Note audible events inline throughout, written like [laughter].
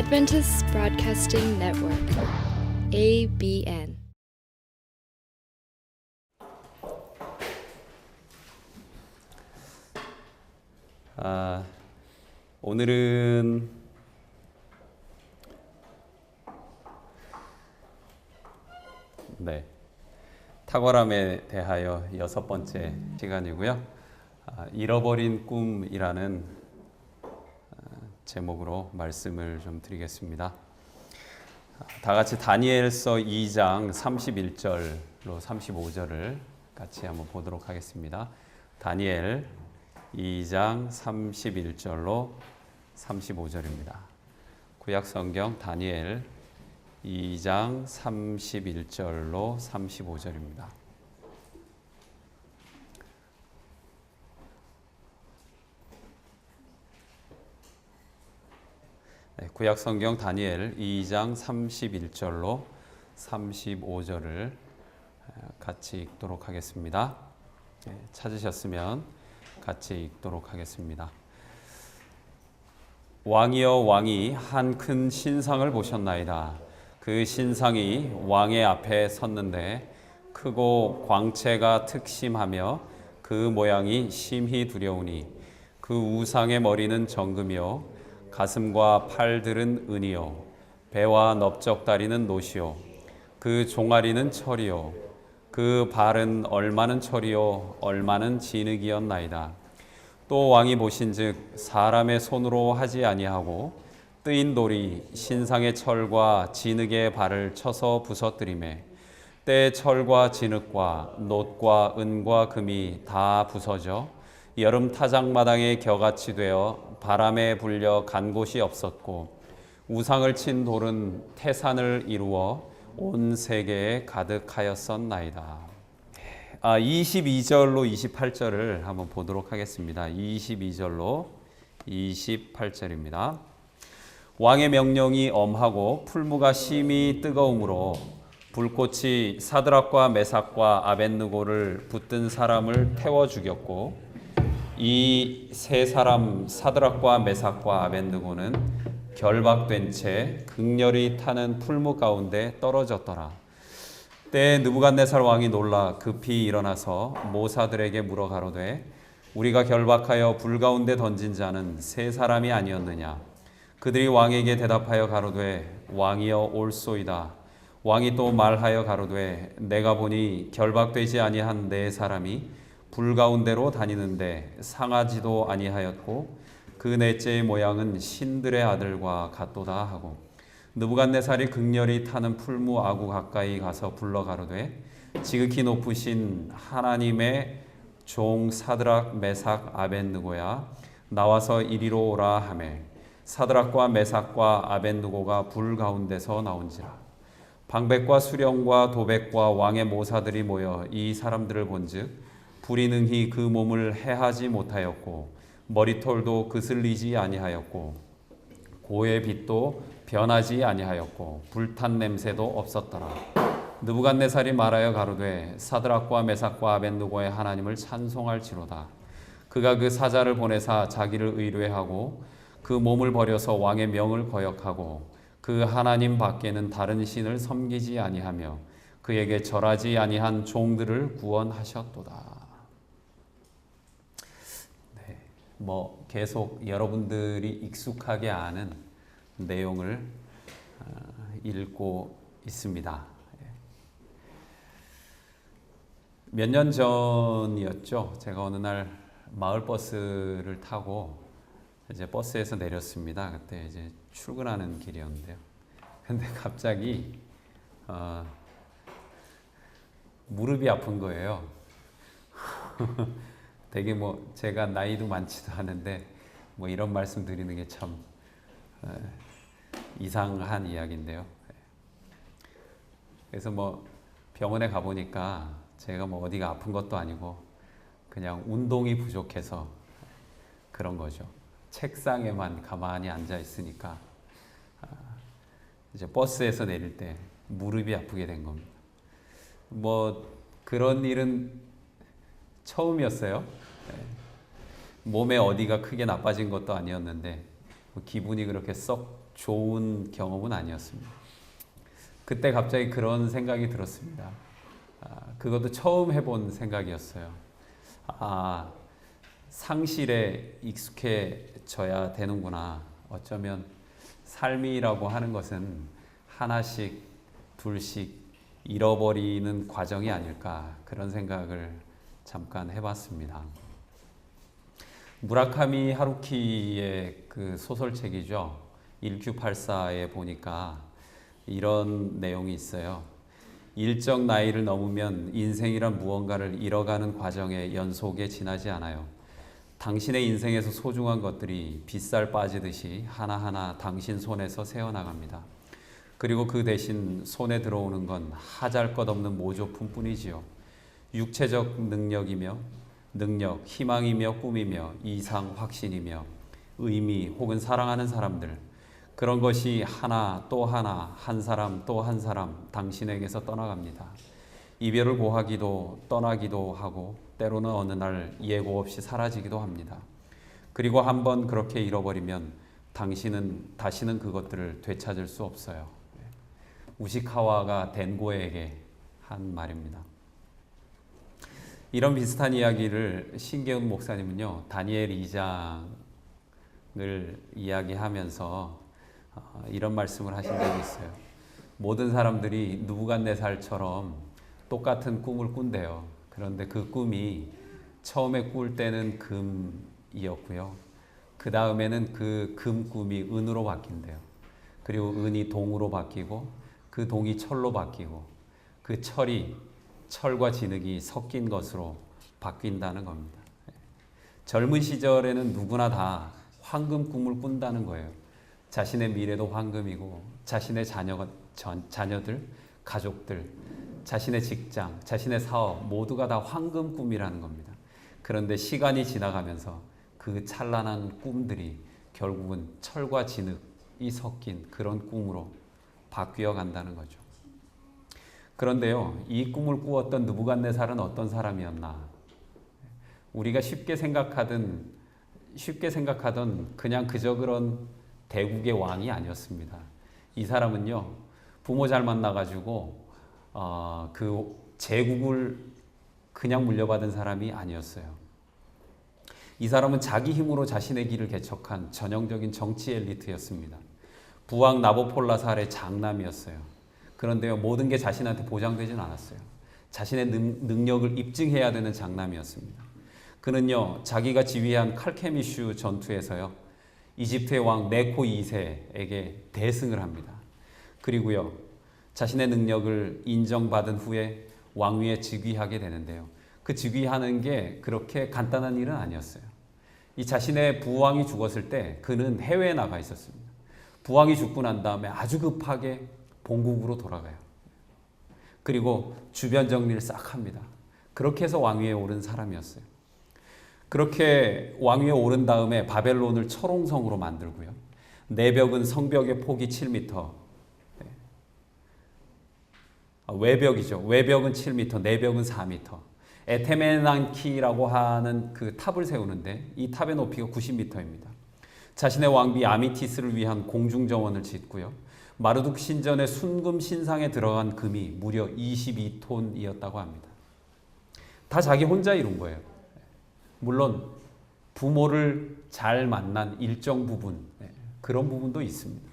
Adventist Broadcasting Network, ABN. 아, 오늘은 네 탁월함에 대하여 여섯 번째 시간이고요. 아, 잃어버린 꿈이라는 아, 제목으로 말씀을 좀 드리겠습니다. 아, 다 같이 다니엘서 2장 31절로 35절을 같이 한번 보도록 하겠습니다. 다니엘 2장 31절로 35절입니다. 구약 성경 다니엘 2장 31절로 35절입니다. 구약 성경 다니엘 2장 31절로 35절을 같이 읽도록 하겠습니다. 네, 찾으셨으면 같이 읽도록 하겠습니다. 왕이여 왕이 한 큰 신상을 보셨나이다. 그 신상이 왕의 앞에 섰는데 크고 광채가 특심하며 그 모양이 심히 두려우니 그 우상의 머리는 정금이요 가슴과 팔들은 은이요. 배와 넓적다리는 노시요. 그 종아리는 철이요. 그 발은 얼마는 철이요. 얼마는 진흙이었나이다. 또 왕이 보신즉 사람의 손으로 하지 아니하고 뜨인 돌이 신상의 철과 진흙의 발을 쳐서 부서뜨리매 때 철과 진흙과 놋과 은과 금이 다 부서져 여름 타작마당에 겨같이 되어 바람에 불려 간 곳이 없었고 우상을 친 돌은 태산을 이루어 온 세계에 가득하였었나이다. 아, 22절로 28절을 한번 보도록 하겠습니다. 22절로 28절입니다. 왕의 명령이 엄하고 풀무가 심히 뜨거움으로 불꽃이 사드락과 메삭과 아벤느고를 붙든 사람을 태워 죽였고 이 세 사람 사드락과 메삭과 아벤느고는 결박된 채 극렬히 타는 풀무 가운데 떨어졌더라. 때에 느부갓네살 왕이 놀라 급히 일어나서 모사들에게 물어 가로되 우리가 결박하여 불 가운데 던진 자는 세 사람이 아니었느냐 그들이 왕에게 대답하여 가로되 왕이여 올소이다 왕이 또 말하여 가로되 내가 보니 결박되지 아니한 네 사람이 불 가운데로 다니는데 상하지도 아니하였고 그 넷째의 모양은 신들의 아들과 같도다 하고 느부갓네살이 극렬히 타는 풀무 아구 가까이 가서 불러 가로되 지극히 높으신 하나님의 종 사드락 메삭 아벤느고야 나와서 이리로 오라 하매 사드락과 메삭과 아벤느고가 불 가운데서 나온지라. 방백과 수령과 도백과 왕의 모사들이 모여 이 사람들을 본즉 불이 능히 그 몸을 해하지 못하였고 머리털도 그슬리지 아니하였고 고의 빛도 변하지 아니하였고 불탄 냄새도 없었더라. 느부갓네살이 말하여 가로되 사드락과 메삭과 아벤누고의 하나님을 찬송할지로다. 그가 그 사자를 보내사 자기를 의뢰하고 그 몸을 버려서 왕의 명을 거역하고 그 하나님 밖에는 다른 신을 섬기지 아니하며 그에게 절하지 아니한 종들을 구원하셨도다. 네, 뭐 계속 여러분들이 익숙하게 아는 내용을 읽고 있습니다. 몇 년 전이었죠. 제가 어느 날 마을 버스를 타고 이제 버스에서 내렸습니다. 그때 이제 출근하는 길이었는데요. 근데 [laughs] 갑자기 어, 무릎이 아픈 거예요. [laughs] 되게 뭐 제가 나이도 많지도 않은데 뭐 이런 말씀 드리는 게참 어, 이상한 이야기인데요. 그래서 뭐 병원에 가보니까 제가 뭐 어디가 아픈 것도 아니고 그냥 운동이 부족해서 그런 거죠. 책상에만 가만히 앉아 있으니까 아, 이제 버스에서 내릴 때 무릎이 아프게 된 겁니다. 뭐 그런 일은 처음이었어요. 네. 몸에 어디가 크게 나빠진 것도 아니었는데 뭐 기분이 그렇게 썩 좋은 경험은 아니었습니다. 그때 갑자기 그런 생각이 들었습니다. 아, 그것도 처음 해본 생각이었어요. 아, 상실에 익숙해져야 되는구나. 어쩌면 삶이라고 하는 것은 하나씩, 둘씩 잃어버리는 과정이 아닐까. 그런 생각을 잠깐 해봤습니다. 무라카미 하루키의 그 소설책이죠. 1984에 보니까 이런 내용이 있어요. 일정 나이를 넘으면 인생이란 무언가를 잃어가는 과정의 연속에 지나지 않아요. 당신의 인생에서 소중한 것들이 빗살 빠지듯이 하나하나 당신 손에서 새어나갑니다. 그리고 그 대신 손에 들어오는 건 하잘 것 없는 모조품 뿐이지요. 육체적 능력이며 능력, 희망이며 꿈이며 이상, 확신이며 의미 혹은 사랑하는 사람들 그런 것이 하나 또 하나 한 사람 또 한 사람 당신에게서 떠나갑니다. 이별을 고하기도 떠나기도 하고 때로는 어느 날 예고 없이 사라지기도 합니다. 그리고 한번 그렇게 잃어버리면 당신은 다시는 그것들을 되찾을 수 없어요. 우시카와가 덴고에게 한 말입니다. 이런 비슷한 이야기를 신계훈 목사님은요 다니엘 2장을 이야기하면서 어, 이런 말씀을 하신 적이 있어요. 모든 사람들이 누부갓네살처럼 똑같은 꿈을 꾼대요. 그런데 그 꿈이 처음에 꿀 때는 금이었고요. 그 다음에는 그 금 꿈이 은으로 바뀐대요. 그리고 은이 동으로 바뀌고 그 동이 철로 바뀌고 그 철이 철과 진흙이 섞인 것으로 바뀐다는 겁니다. 젊은 시절에는 누구나 다 황금 꿈을 꾼다는 거예요. 자신의 미래도 황금이고 자신의 자녀 전, 자녀들, 가족들, 자신의 직장, 자신의 사업 모두가 다 황금 꿈이라는 겁니다. 그런데 시간이 지나가면서 그 찬란한 꿈들이 결국은 철과 진흙이 섞인 그런 꿈으로 바뀌어 간다는 거죠. 그런데요, 이 꿈을 꾸었던 느부갓네살은 어떤 사람이었나? 우리가 쉽게 생각하던 쉽게 생각하던 그냥 그저 그런 대국의 왕이 아니었습니다. 이 사람은요 부모 잘 만나가지고 어, 그 제국을 그냥 물려받은 사람이 아니었어요. 이 사람은 자기 힘으로 자신의 길을 개척한 전형적인 정치 엘리트였습니다. 부왕 나보폴라살의 장남이었어요. 그런데요 모든 게 자신한테 보장되진 않았어요. 자신의 능, 능력을 입증해야 되는 장남이었습니다. 그는요 자기가 지휘한 칼케미슈 전투에서요 이집트의 왕 네코 2세에게 대승을 합니다. 그리고요, 자신의 능력을 인정받은 후에 왕위에 즉위하게 되는데요. 그 즉위하는 게 그렇게 간단한 일은 아니었어요. 이 자신의 부왕이 죽었을 때 그는 해외에 나가 있었습니다. 부왕이 죽고 난 다음에 아주 급하게 본국으로 돌아가요. 그리고 주변 정리를 싹 합니다. 그렇게 해서 왕위에 오른 사람이었어요. 그렇게 왕위에 오른 다음에 바벨론을 철옹성으로 만들고요. 내벽은 성벽의 폭이 7m. 외벽이죠. 외벽은 7m, 내벽은 4m. 에테메난키라고 하는 그 탑을 세우는데 이 탑의 높이가 90m입니다. 자신의 왕비 아미티스를 위한 공중 정원을 짓고요. 마르둑 신전의 순금 신상에 들어간 금이 무려 22톤이었다고 합니다. 다 자기 혼자 이룬 거예요. 물론 부모를 잘 만난 일정 부분 네, 그런 부분도 있습니다.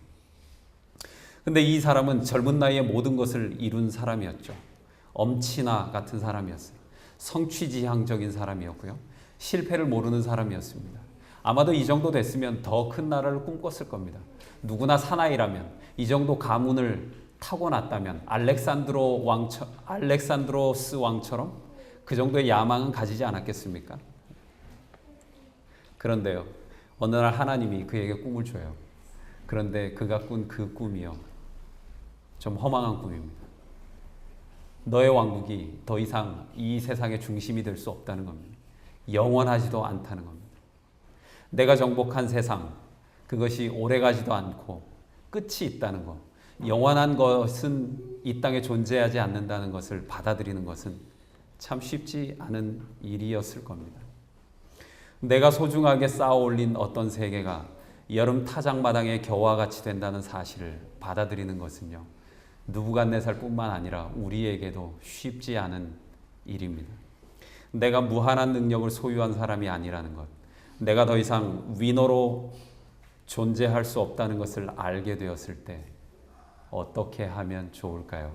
근데 이 사람은 젊은 나이에 모든 것을 이룬 사람이었죠. 엄친아 같은 사람이었어요. 성취지향적인 사람이었고요. 실패를 모르는 사람이었습니다. 아마도 이 정도 됐으면 더 큰 나라를 꿈꿨을 겁니다. 누구나 사나이라면 이 정도 가문을 타고났다면 알렉산드로 왕처 알렉산드로스 왕처럼 그 정도의 야망은 가지지 않았겠습니까? 그런데요. 어느 날 하나님이 그에게 꿈을 줘요. 그런데 그가 꾼 그 꿈이요. 좀 허망한 꿈입니다. 너의 왕국이 더 이상 이 세상의 중심이 될 수 없다는 겁니다. 영원하지도 않다는 겁니다. 내가 정복한 세상, 그것이 오래가지도 않고 끝이 있다는 것. 영원한 것은 이 땅에 존재하지 않는다는 것을 받아들이는 것은 참 쉽지 않은 일이었을 겁니다. 내가 소중하게 쌓아 올린 어떤 세계가 여름 타작마당의 겨와 같이 된다는 사실을 받아들이는 것은요. 누부갓네살뿐만 아니라 우리에게도 쉽지 않은 일입니다. 내가 무한한 능력을 소유한 사람이 아니라는 것, 내가 더 이상 위너로 존재할 수 없다는 것을 알게 되었을 때 어떻게 하면 좋을까요?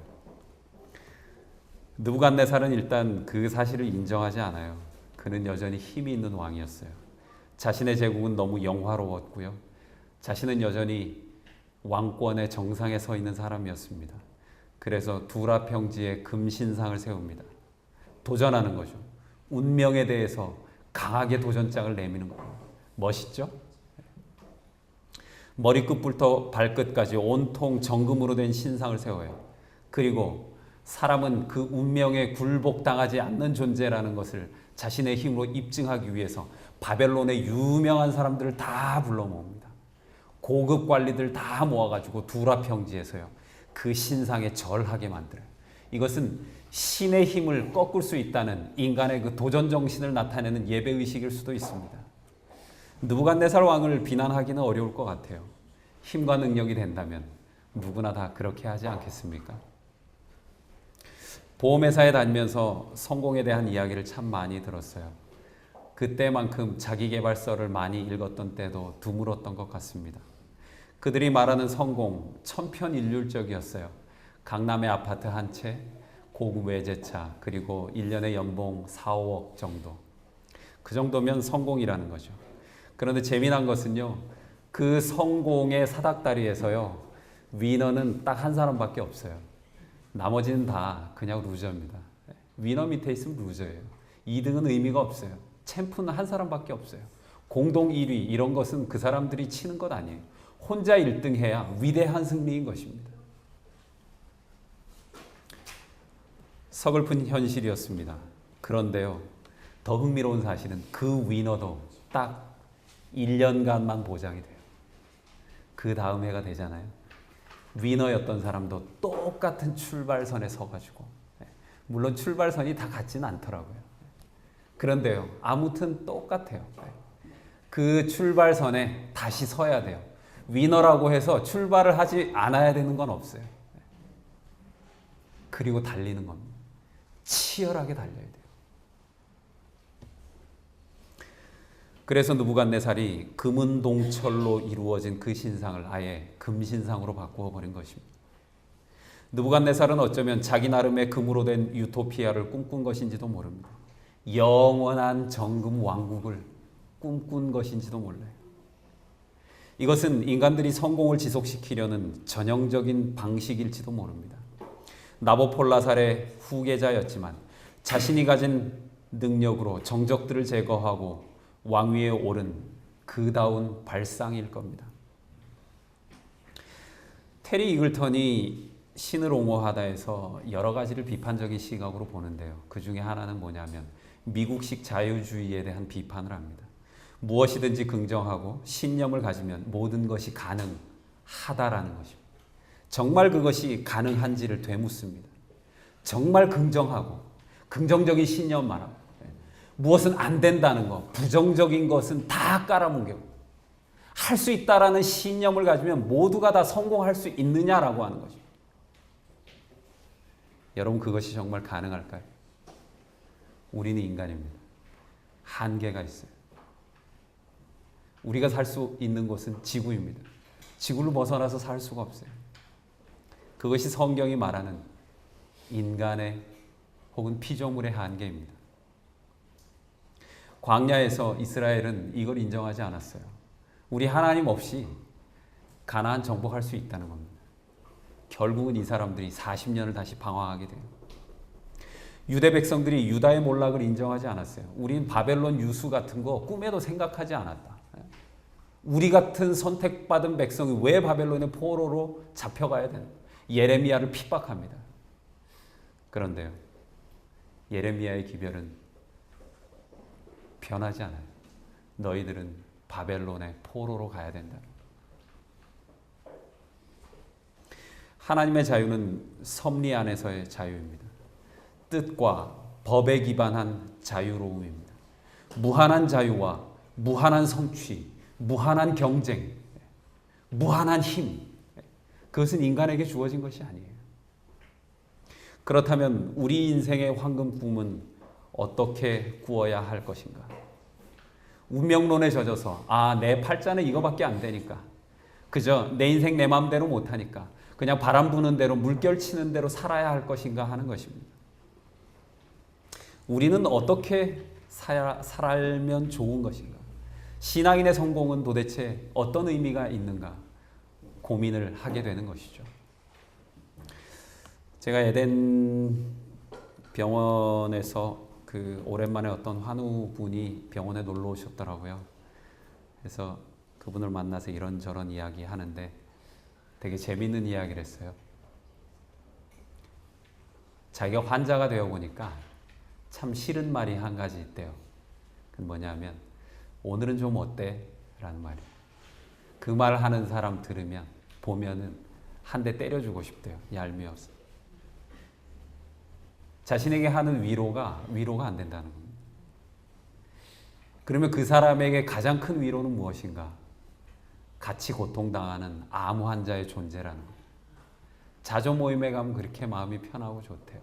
느부갓네살은 일단 그 사실을 인정하지 않아요. 그는 여전히 힘이 있는 왕이었어요. 자신의 제국은 너무 영화로웠고요. 자신은 여전히 왕권의 정상에 서 있는 사람이었습니다. 그래서 두라 평지에 금신상을 세웁니다. 도전하는 거죠. 운명에 대해서 강하게 도전장을 내미는 거예요. 멋있죠? 머리끝부터 발끝까지 온통 정금으로 된 신상을 세워요. 그리고 사람은 그 운명에 굴복당하지 않는 존재라는 것을 자신의 힘으로 입증하기 위해서 바벨론의 유명한 사람들을 다 불러 모읍니다. 고급 관리들 다 모아가지고 두라 평지에서요. 그 신상에 절하게 만들어요. 이것은 신의 힘을 꺾을 수 있다는 인간의 그 도전 정신을 나타내는 예배 의식일 수도 있습니다. 느부갓네살 왕을 비난하기는 어려울 것 같아요. 힘과 능력이 된다면 누구나 다 그렇게 하지 않겠습니까? 보험회사에 다니면서 성공에 대한 이야기를 참 많이 들었어요. 그때만큼 자기개발서를 많이 읽었던 때도 드물었던 것 같습니다. 그들이 말하는 성공 천편일률적이었어요. 강남의 아파트 한 채, 고급 외제차, 그리고 1년의 연봉 4, 5억 정도. 그 정도면 성공이라는 거죠. 그런데 재미난 것은요. 그 성공의 사닥다리에서요. 위너는 딱 한 사람밖에 없어요. 나머지는 다 그냥 루저입니다. 위너 밑에 있으면 루저예요. 2등은 의미가 없어요. 챔프는 한 사람밖에 없어요. 공동 1위 이런 것은 그 사람들이 치는 것 아니에요. 혼자 1등 해야 위대한 승리인 것입니다. 서글픈 현실이었습니다. 그런데요. 더 흥미로운 사실은 그 위너도 딱 1년간만 보장이 돼요. 그 다음 해가 되잖아요. 위너였던 사람도 똑같은 출발선에 서가지고 예, 물론 출발선이 다 같지는 않더라고요. 그런데요, 아무튼 똑같아요. 예, 그 출발선에 다시 서야 돼요. 위너라고 해서 출발을 하지 않아야 되는 건 없어요. 예, 그리고 달리는 겁니다. 치열하게 달려야 돼요. 그래서 느부갓네살이 금은 동철로 이루어진 그 신상을 아예 금신상으로 바꾸어 버린 것입니다. 느부갓네살은 어쩌면 자기 나름의 금으로 된 유토피아를 꿈꾼 것인지도 모릅니다. 영원한 정금 왕국을 꿈꾼 것인지도 몰라요. 이것은 인간들이 성공을 지속시키려는 전형적인 방식일지도 모릅니다. 나보폴라살의 후계자였지만 자신이 가진 능력으로 정적들을 제거하고 왕위에 오른 그다운 발상일 겁니다. 테리 이글턴이 신을 옹호하다에서 여러 가지를 비판적인 시각으로 보는데요. 그 중에 하나는 뭐냐면 미국식 자유주의에 대한 비판을 합니다. 무엇이든지 긍정하고 신념을 가지면 모든 것이 가능하다라는 것입니다. 정말 그것이 가능한지를 되묻습니다. 정말 긍정하고 긍정적인 신념만 하고 무엇은 안 된다는 것, 부정적인 것은 다 깔아뭉개고 할 수 있다라는 신념을 가지면 모두가 다 성공할 수 있느냐라고 하는 거죠. 여러분 그것이 정말 가능할까요? 우리는 인간입니다. 한계가 있어요. 우리가 살 수 있는 곳은 지구입니다. 지구를 벗어나서 살 수가 없어요. 그것이 성경이 말하는 인간의 혹은 피조물의 한계입니다. 광야에서 이스라엘은 이걸 인정하지 않았어요. 우리 하나님 없이 가나안 정복할 수 있다는 겁니다. 결국은 이 사람들이 40년을 다시 방황하게 돼요. 유대 백성들이 유다의 몰락을 인정하지 않았어요. 우린 바벨론 유수 같은 거 꿈에도 생각하지 않았다. 우리 같은 선택받은 백성이 왜 바벨론의 포로로 잡혀가야 되는 예레미야를 핍박합니다. 그런데요. 예레미야의 기별은 변하지 않아요. 너희들은 바벨론의 포로로 가야 된다. 하나님의 자유는 섭리 안에서의 자유입니다. 뜻과 법에 기반한 자유로움입니다. 무한한 자유와 무한한 성취, 무한한 경쟁, 무한한 힘. 그것은 인간에게 주어진 것이 아니에요. 그렇다면 우리 인생의 황금 꿈은 어떻게 꾸어야 할 것인가? 운명론에 젖어서 아, 내 팔자는 이거밖에 안 되니까. 그저 내 인생 내 마음대로 못 하니까 그냥 바람 부는 대로 물결 치는 대로 살아야 할 것인가 하는 것입니다. 우리는 어떻게 살아, 살면 좋은 것인가? 신앙인의 성공은 도대체 어떤 의미가 있는가? 고민을 하게 되는 것이죠. 제가 에덴 병원에서 그 오랜만에 어떤 환우 분이 병원에 놀러 오셨더라고요. 그래서 그분을 만나서 이런저런 이야기 하는데 되게 재밌는 이야기를 했어요. 자기가 환자가 되어 보니까 참 싫은 말이 한 가지 있대요. 그 뭐냐면 오늘은 좀 어때? 라는 말이. 그 말 하는 사람 들으면 보면은 한 대 때려주고 싶대요. 얄미워서. 자신에게 하는 위로가 위로가 안 된다는 겁니다. 그러면 그 사람에게 가장 큰 위로는 무엇인가? 같이 고통당하는 암 환자의 존재라는. 자조 모임에 가면 그렇게 마음이 편하고 좋대요.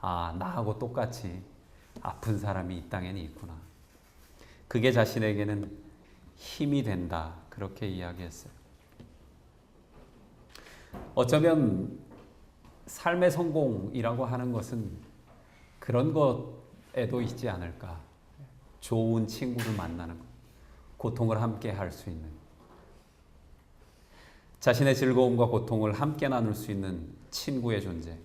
아, 나하고 똑같이 아픈 사람이 이 땅에는 있구나. 그게 자신에게는 힘이 된다. 그렇게 이야기했어요. 어쩌면 삶의 성공이라고 하는 것은 그런 것에도 있지 않을까. 좋은 친구를 만나는 것, 고통을 함께 할 수 있는, 자신의 즐거움과 고통을 함께 나눌 수 있는 친구의 존재.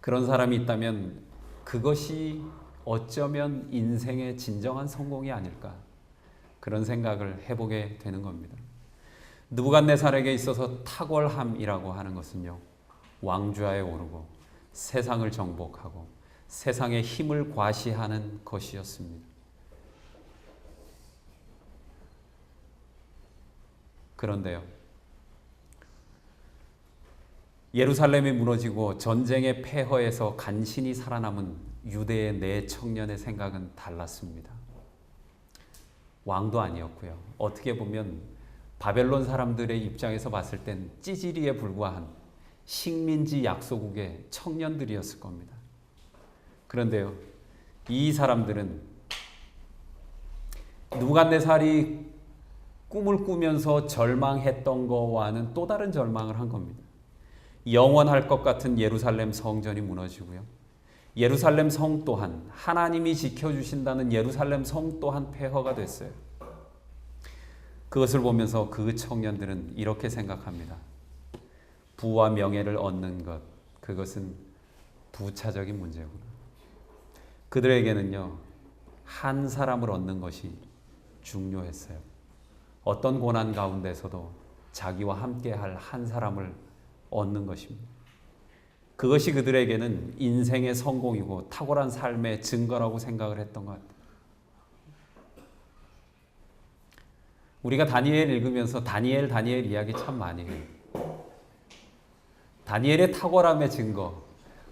그런 사람이 있다면 그것이 어쩌면 인생의 진정한 성공이 아닐까. 그런 생각을 해보게 되는 겁니다. 느부갓네살에게 있어서 탁월함이라고 하는 것은요. 왕좌에 오르고 세상을 정복하고 세상의 힘을 과시하는 것이었습니다. 그런데요. 예루살렘이 무너지고 전쟁의 폐허에서 간신히 살아남은 유대의 네 청년의 생각은 달랐습니다. 왕도 아니었고요. 어떻게 보면 바벨론 사람들의 입장에서 봤을 땐 찌질이에 불과한 식민지 약소국의 청년들이었을 겁니다. 그런데요, 이 사람들은 누갓네살이 꿈을 꾸면서 절망했던 거와는 또 다른 절망을 한 겁니다. 영원할 것 같은 예루살렘 성전이 무너지고요. 예루살렘 성 또한 하나님이 지켜주신다는 예루살렘 성 또한 폐허가 됐어요. 그것을 보면서 그 청년들은 이렇게 생각합니다. 부와 명예를 얻는 것, 그것은 부차적인 문제구나. 그들에게는요, 한 사람을 얻는 것이 중요했어요. 어떤 고난 가운데서도 자기와 함께 할 한 사람을 얻는 것입니다. 그것이 그들에게는 인생의 성공이고 탁월한 삶의 증거라고 생각을 했던 것 같아요. 우리가 다니엘 읽으면서 다니엘 다니엘 이야기 참 많이 해요. 다니엘의 탁월함의 증거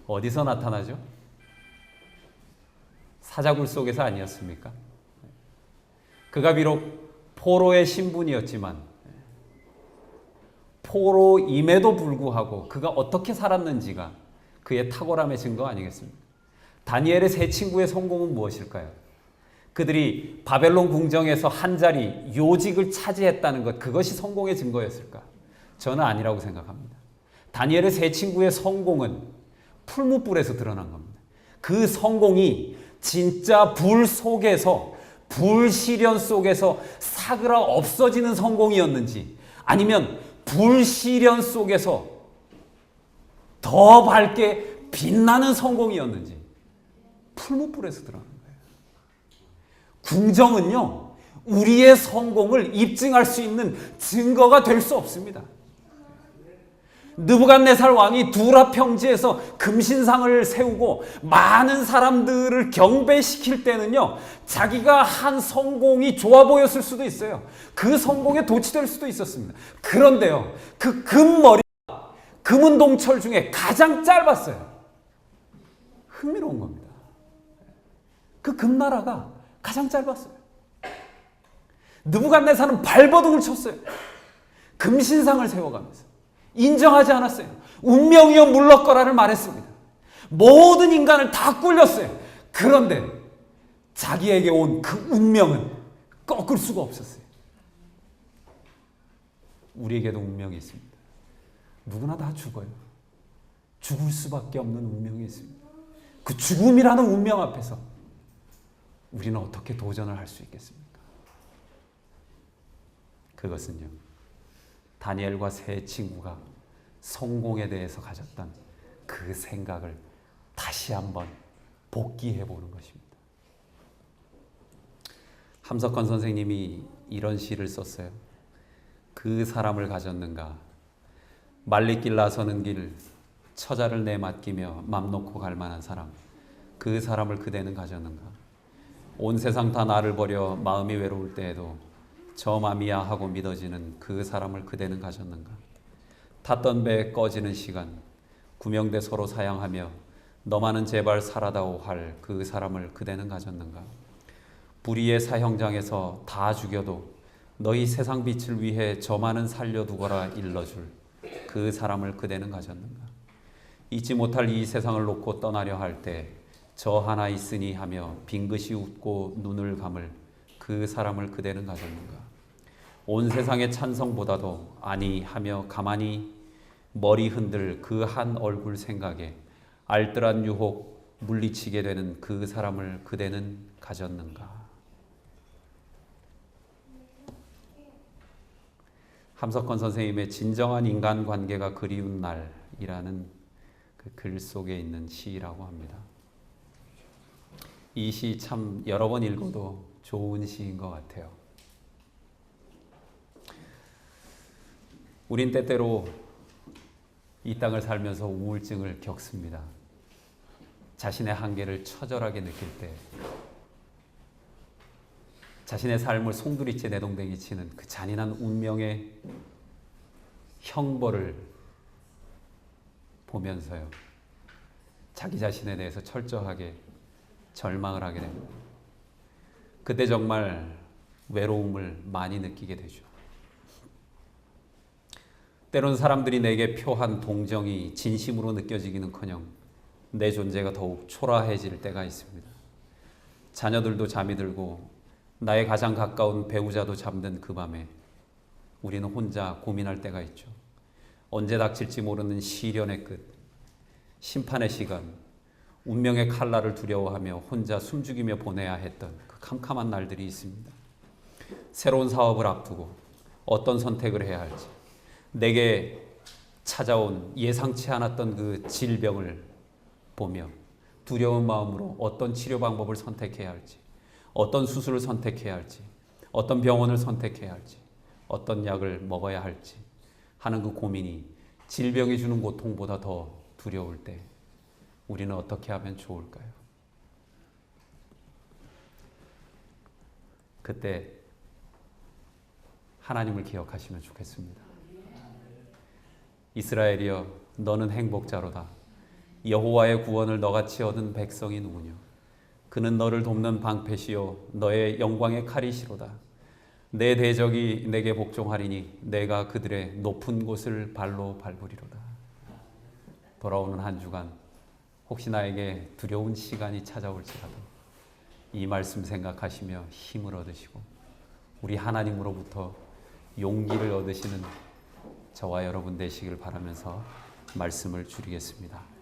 어디서 나타나죠? 사자굴 속에서 아니었습니까? 그가 비록 포로의 신분이었지만 포로임에도 불구하고 그가 어떻게 살았는지가 그의 탁월함의 증거 아니겠습니까? 다니엘의 세 친구의 성공은 무엇일까요? 그들이 바벨론 궁정에서 한 자리 요직을 차지했다는 것 그것이 성공의 증거였을까? 저는 아니라고 생각합니다. 다니엘의 세 친구의 성공은 풀무불에서 드러난 겁니다. 그 성공이 진짜 불 속에서 불 시련 속에서 사그라 없어지는 성공이었는지 아니면 불 시련 속에서 더 밝게 빛나는 성공이었는지 풀무불에서 드러난 거예요. 궁정은요, 우리의 성공을 입증할 수 있는 증거가 될 수 없습니다. 느부갓네살 왕이 두라 평지에서 금신상을 세우고 많은 사람들을 경배시킬 때는요 자기가 한 성공이 좋아 보였을 수도 있어요. 그 성공에 도취될 수도 있었습니다. 그런데요 그 금머리 금은동철 중에 가장 짧았어요. 흥미로운 겁니다. 그 금나라가 가장 짧았어요. 느부갓네살은 발버둥을 쳤어요. 그 금신상을 세워가면서 인정하지 않았어요. 운명이여 물러거라를 말했습니다. 모든 인간을 다 꿀렸어요. 그런데 자기에게 온 그 운명은 꺾을 수가 없었어요. 우리에게도 운명이 있습니다. 누구나 다 죽어요. 죽을 수밖에 없는 운명이 있습니다. 그 죽음이라는 운명 앞에서 우리는 어떻게 도전을 할 수 있겠습니까? 그것은요, 다니엘과 세 친구가 성공에 대해서 가졌던 그 생각을 다시 한번 복기해 보는 것입니다. 함석헌 선생님이 이런 시를 썼어요. 그 사람을 가졌는가? 말리길 나서는 길, 처자를 내 맡기며 맘 놓고 갈 만한 사람. 그 사람을 그대는 가졌는가? 온 세상 다 나를 버려 마음이 외로울 때에도 저 맘이야 하고 믿어지는 그 사람을 그대는 가졌는가? 탔던 배 꺼지는 시간, 구명대 서로 사양하며 너만은 제발 살아다오 할 그 사람을 그대는 가졌는가? 불의의 사형장에서 다 죽여도 너희 세상 빛을 위해 저만은 살려두거라 일러줄 그 사람을 그대는 가졌는가? 잊지 못할 이 세상을 놓고 떠나려 할 때 저 하나 있으니 하며 빙긋이 웃고 눈을 감을 그 사람을 그대는 가졌는가? 온 세상의 찬성보다도 아니 하며 가만히 머리 흔들 그 한 얼굴 생각에 알뜰한 유혹 물리치게 되는 그 사람을 그대는 가졌는가? 함석헌 선생님의 진정한 인간 관계가 그리운 날이라는 그 글 속에 있는 시라고 합니다. 이 시 참 여러 번 읽어도 좋은 시인 것 같아요. 우린 때때로 이 땅을 살면서 우울증을 겪습니다. 자신의 한계를 처절하게 느낄 때, 자신의 삶을 송두리째 내동댕이 치는 그 잔인한 운명의 형벌을 보면서요. 자기 자신에 대해서 철저하게 절망을 하게 됩니다. 그때 정말 외로움을 많이 느끼게 되죠. 때론 사람들이 내게 표한 동정이 진심으로 느껴지기는커녕 내 존재가 더욱 초라해질 때가 있습니다. 자녀들도 잠이 들고 나의 가장 가까운 배우자도 잠든 그 밤에 우리는 혼자 고민할 때가 있죠. 언제 닥칠지 모르는 시련의 끝, 심판의 시간, 운명의 칼날을 두려워하며 혼자 숨죽이며 보내야 했던 그 캄캄한 날들이 있습니다. 새로운 사업을 앞두고 어떤 선택을 해야 할지, 내게 찾아온 예상치 않았던 그 질병을 보며 두려운 마음으로 어떤 치료 방법을 선택해야 할지, 어떤 수술을 선택해야 할지, 어떤 병원을 선택해야 할지, 어떤 약을 먹어야 할지 하는 그 고민이 질병이 주는 고통보다 더 두려울 때 우리는 어떻게 하면 좋을까요? 그때 하나님을 기억하시면 좋겠습니다. 이스라엘이여 너는 행복자로다. 여호와의 구원을 너같이 얻은 백성이 누구냐? 그는 너를 돕는 방패시요 너의 영광의 칼이시로다. 내 대적이 내게 복종하리니 내가 그들의 높은 곳을 발로 밟으리로다. 돌아오는 한 주간 혹시 나에게 두려운 시간이 찾아올지라도 이 말씀 생각하시며 힘을 얻으시고 우리 하나님으로부터 용기를 얻으시는 저와 여러분 되시길 바라면서 말씀을 줄이겠습니다.